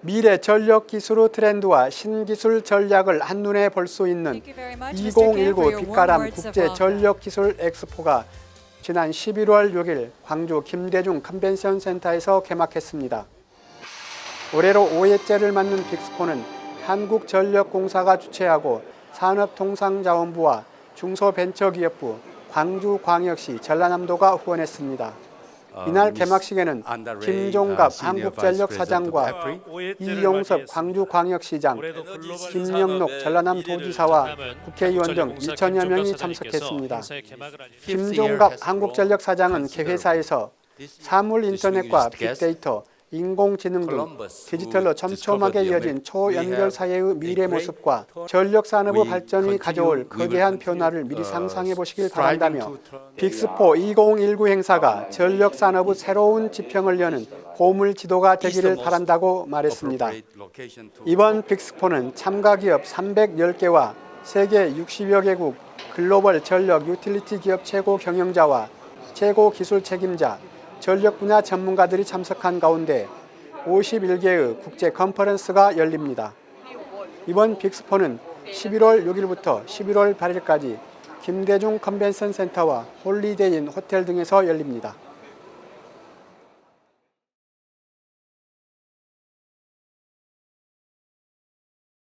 미래 전력 기술의 트렌드와 신기술 전략을 한눈에 볼 수 있는 2019 빛가람 국제 전력 기술 엑스포가 지난 11월 6일 광주 김대중 컨벤션 센터에서 개막했습니다. 올해로 5회째를 맞는 빅스포는 한국전력공사가 주최하고 산업통상자원부와 중소벤처기업부, 광주광역시, 전라남도가 후원했습니다. 이날 개막식에는 김종갑 한국전력 사장과 이용섭 광주광역시장, 김영록 전라남 도지사와 국회의원 등 2천여 명이 참석했습니다. 김종갑 한국전력 사장은 개회사에서 사물 인터넷과 빅데이터, 인공지능 등 디지털로 촘촘하게 이어진 초연결 사회의 미래 모습과 전력 산업의 발전이 가져올 거대한 변화를 미리 상상해 보시길 바란다며 빅스포 2019 행사가 전력 산업의 새로운 지평을 여는 보물 지도가 되기를 바란다고 말했습니다. 이번 빅스포는 참가 기업 310개와 세계 60여 개국 글로벌 전력 유틸리티 기업 최고 경영자와 최고 기술 책임자, 전력 분야 전문가들이 참석한 가운데 51개의 국제 컨퍼런스가 열립니다. 이번 빅스포는 11월 6일부터 11월 8일까지 김대중 컨벤션 센터와 홀리데이인 호텔 등에서 열립니다.